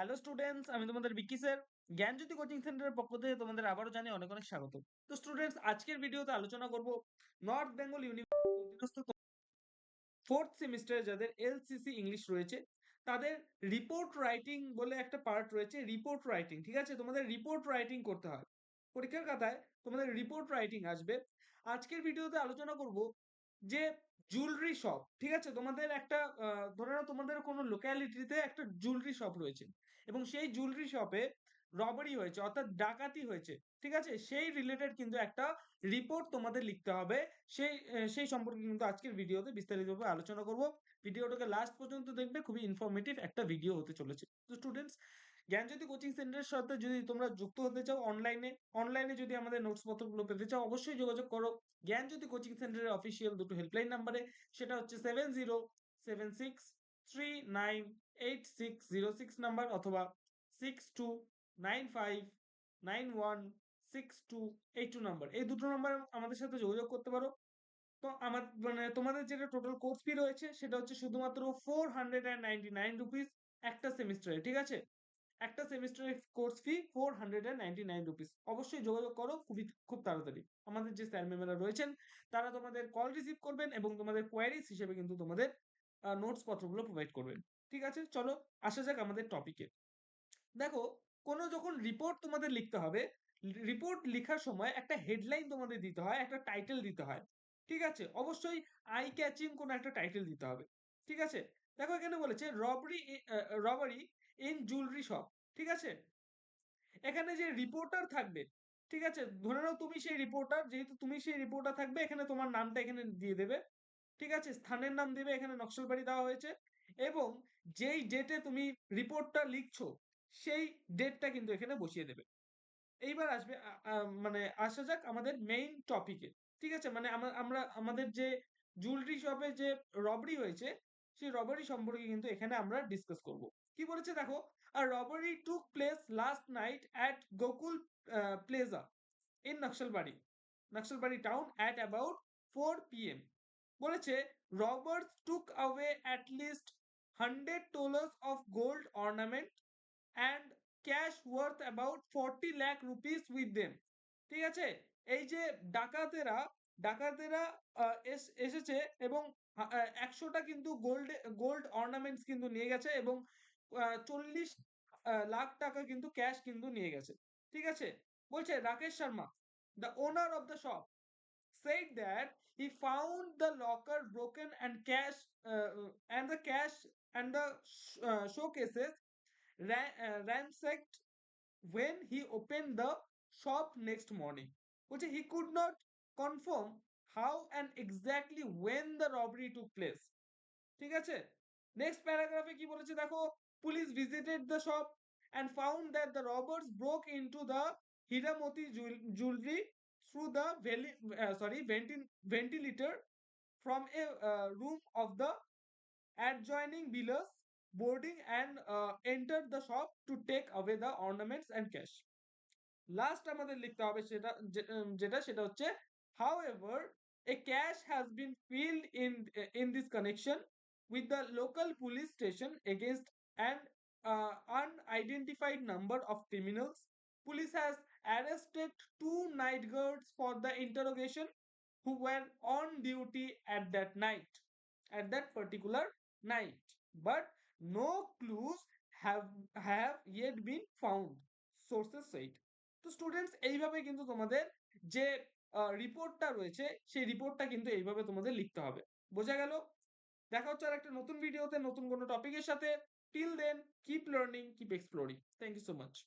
Hello students আমি তোমাদের বিকি sir জ্ঞানজ্যোতি coaching সেন্টারের পক্ষ থেকে তোমাদের আবারও জানি অনেক অনেক স্বাগত। তো স্টুডেন্টস আজকের ভিডিওতে আলোচনা করব নর্থ বেঙ্গল ইউনিভার্সিটি ফোর্থ সেমিস্টারে যাদের এলসিসি ইংলিশ রয়েছে, তাদের রিপোর্ট রাইটিং বলে একটা পার্ট রয়েছে রিপোর্ট রাইটিং ঠিক আছে? তোমাদের রিপোর্ট রাইটিং করতে হয়। পরীক্ষার খাতায় তোমাদের রিপোর্ট রাইটিং আসবে। আজকের ভিডিওতে আলোচনা করব যে জুয়েলারি শপ ঠিক আছে? তোমাদের একটা ধরে নাও তোমাদের কোনো লোক্যালিটিতে একটা জুয়েলারি শপ রয়েছে এবং সেই জুয়েলারি শপে রবারি হয়েছে, অর্থাৎ ডাকাতি হয়েছে, ঠিক আছে? সেই রিলেটেড কিন্তু একটা রিপোর্ট তোমাদের লিখতে হবে। সেই সেই সম্পর্কে কিন্তু আজকের ভিডিওতে বিস্তারিতভাবে আলোচনা করব। ভিডিওটাকে লাস্ট পর্যন্ত দেখবে, খুবই ইনফরমেটিভ একটা ভিডিও হতে চলেছে। তো স্টুডেন্টস জ্ঞানজ্যোতি কোচিং সেন্টারের সাথে যদি তোমরা যুক্ত হতে চাও অনলাইনে অনলাইনে যদি আমাদের নোটস পত্রগুলো পেতে চাও, অবশ্যই যোগাযোগ করো। জ্ঞানজ্যোতি কোচিং সেন্টারের অফিসিয়াল দুটো হেল্পলাইন নাম্বারে সেটা হচ্ছে seven zero seven six three nine eight six zero six number অথবা six two nine five nine one six two eight two number এই দুটো নাম্বার আমাদের সাথে যোগাযোগ করতে পারো। তো আমার মানে তোমাদের যেটা টোটাল কোর্স ফি রয়েছে, সেটা হচ্ছে শুধুমাত্র four hundred and ninety nine rupees একটা সেমিস্টারে ঠিক আছে? একটা সেমিস্টারের course fee four hundred and ninety nine rupees অবশ্যই যোগাযোগ করো খুবই, খুব তাড়াতাড়ি। আমাদের যে স্যার ম্যামেরা রয়েছেন, তারা তোমাদের কল রিসিভ করবেন এবং তোমাদের কোয়ারিজ হিসেবে কিন্তু তোমাদের নোটস পত্রগুলো প্রোভাইড করবেন। ঠিক আছে? চলো, আসা যাক আমাদের টপিকে দেখো, কোনো যখন রিপোর্ট তোমাদের লিখতে হবে রিপোর্ট লেখার সময় একটা হেডলাইন তোমাদের দিতে হয়, একটা টাইটেল দিতে হয়। ঠিক আছে? অবশ্যই আই ক্যাচিং কোনো একটা টাইটেল দিতে হবে। ঠিক আছে? দেখো এখানে বলেছে robbery robbery in jewellery shop ঠিক আছে? এখানে যে রিপোর্টার থাকবে, ঠিক আছে? ধরে নাও তুমি সেই রিপোর্টার যেহেতু তুমি সেই রিপোর্টার থাকবে, এখানে তোমার নামটা এখানে দিয়ে দেবে, ঠিক আছে? স্থানের নাম দেবে, এখানে নকশালবাড়ি দেওয়া হয়েছে এবং যেই ডেটে তুমি রিপোর্টটা লিখছো, সেই ডেটটা কিন্তু এখানে বসিয়ে দেবে। এইবার আসবে মানে আসা যাক আমাদের মেইন টপিকে ঠিক আছে? মানে আমরা, আমাদের যে জুয়েলারি শপে যে রবারি হয়েছে, সেই রবারি সম্পর্কে কিন্তু এখানে আমরা ডিসকাস করব। কি বলেছে দেখো? আর robbery took place last night at Gokul plaza in Naxalbari Naxalbari town at about four PM বলেছে robbers took away at least hundred tolas of gold ornament and cash worth about forty lakh rupees with them ঠিক আছে? এই যে ডাকাতেরা ডাকাতেরা এসেছে এবং একশোটা কিন্তু gold gold ornaments কিন্তু নিয়ে গেছে এবং চল্লিশ লাখ টাকা কিন্তু ক্যাশ কিন্তু নিয়ে গেছে ঠিক আছে বলছে Rakesh Sharma the owner of the shop said that he found the locker broken and cash uh, and the cash and the uh, showcases ran, uh, ransacked when he opened the shop next morning which he could not confirm how and exactly when the robbery took place ঠিক আছে next প্যারাগ্রাফে কি বলেছে দেখো police visited the shop and found that the robbers broke into the Hiramoti jewelry through the uh, sorry ventil ventilator from a uh, room of the adjoining villas boarding and uh, entered the shop to take away the ornaments and cash last আমাদের লিখতে হবে সেটা যেটা সেটা হচ্ছে however a cash has been filled in in this connection with the local police station against an uh, unidentified number of criminals police has arrested two night guards for the interrogation who were on duty at that night at that particular night but no clues have have yet been found sources said তো students এইভাবে কিন্তু তোমাদের যে রিপোর্টটা রয়েছে সেই রিপোর্টটা কিন্তু এইভাবে তোমাদের লিখতে হবে বোঝা গেল দেখা হচ্ছে আর একটা নতুন ভিডিওতে নতুন কোনো টপিকের সাথে Till then, keep learning, keep exploring. Thank you so much.